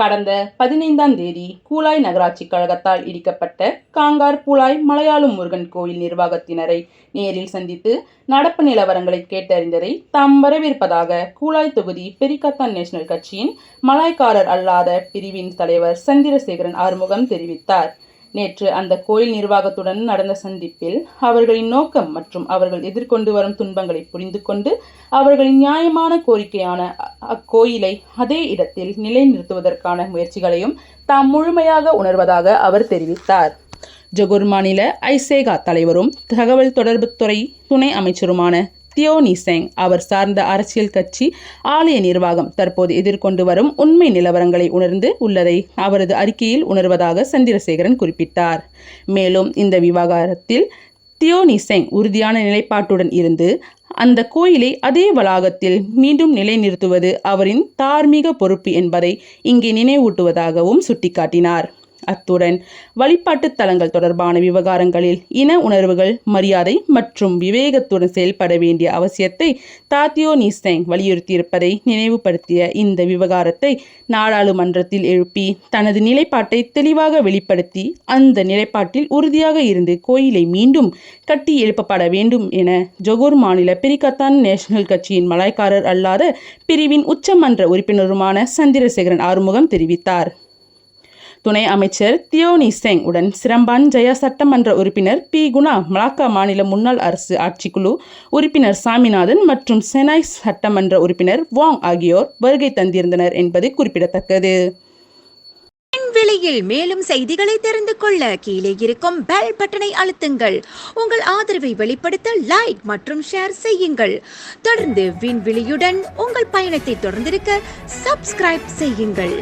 கடந்த பதினைந்தாம் தேதி கூலாய் நகராட்சி கழகத்தால் இடிக்கப்பட்ட காங்கார் பூலாய் மலையாளம் முருகன் கோயில் நிர்வாகத்தினரை நேரில் சந்தித்து நடப்பு நிலவரங்களை கேட்டறிந்ததை தாம் வரவேற்பதாக கூலாய் தொகுதி பெரிகத்தான் நேஷனல் கட்சியின் மலாய்க்காரர் அல்லாத பிரிவின் தலைவர் சந்திரசேகரன் ஆறுமுகம் தெரிவித்தார். நேற்று அந்த கோயில் நிர்வாகத்துடன் நடந்த சந்திப்பில் அவர்களின் நோக்கம் மற்றும் அவர்கள் எதிர்கொண்டு வரும் துன்பங்களை புரிந்து கொண்டு அவர்களின் நியாயமான கோரிக்கையான அ- அக்கோயிலை அதே இடத்தில் நிலைநிறுத்துவதற்கான முயற்சிகளையும் தாம் முழுமையாக உணர்வதாக அவர் தெரிவித்தார். ஜொகூர் மாநில ஐசேகா தலைவரும் தகவல் தொடர்புத்துறை துணை அமைச்சருமான தியோனிசெங் அவர் சார்ந்த அரசியல் கட்சி ஆலய நிர்வாகம் தற்போது எதிர்கொண்டு வரும் உண்மை நிலவரங்களை உணர்ந்து உள்ளதை அவரது அறிக்கையில் உணர்வதாக சந்திரசேகரன் குறிப்பிட்டார். மேலும் இந்த விவகாரத்தில் தியோனிசெங் உறுதியான நிலைப்பாட்டுடன் இருந்து அந்த கோயிலை அதே வளாகத்தில் மீண்டும் நிலைநிறுத்துவது அவரின் தார்மீக பொறுப்பு என்பதை இங்கே நினைவூட்டுவதாகவும் சுட்டிக்காட்டினார். அத்துடன் வழிபாட்டுத் தலங்கள் தொடர்பான விவகாரங்களில் இன உணர்வுகள் மரியாதை மற்றும் விவேகத்துடன் செயல்பட வேண்டிய அவசியத்தை தாத்தியோ நிசெங் வலியுறுத்தியிருப்பதை நினைவுபடுத்திய இந்த விவகாரத்தை நாடாளுமன்றத்தில் எழுப்பி தனது நிலைப்பாட்டை தெளிவாக வெளிப்படுத்தி அந்த நிலைப்பாட்டில் உறுதியாக இருந்து கோயிலை மீண்டும் கட்டி எழுப்பப்பட வேண்டும் என ஜொகூர் மாநில பிரிகத்தான் நேஷனல் கட்சியின் மலாய்க்காரர் அல்லாத பிரிவின் உச்சமன்ற உறுப்பினருமான சந்திரசேகரன் ஆறுமுகம் தெரிவித்தார். துணை அமைச்சர் தியோனி செங் உடன் சிரம்பான் ஜெயா சட்டமன்ற உறுப்பினர் பி. குணா மலாக்கா மாநில முன்னாள் அரசு ஆட்சிக்குழு உறுப்பினர் சாமிநாதன் மற்றும் செனாய் சட்டமன்ற உறுப்பினர் வாங் ஆகியோர் வருகை தந்திருந்தனர் என்பது குறிப்பிடத்தக்கது. விலையில் மேலும் செய்திகளை தெரிந்து கொள்ள கீழே இருக்கும் பெல் பட்டனை அழுத்துங்கள். உங்கள் ஆதரவை வெளிப்படுத்த லைக் மற்றும் ஷேர் செய்யுங்கள். தொடர்ந்து விண்வெளியுடன் உங்கள் பயணத்தை தொடர்ந்திருக்க சப்ஸ்கிரைப் செய்யுங்கள்.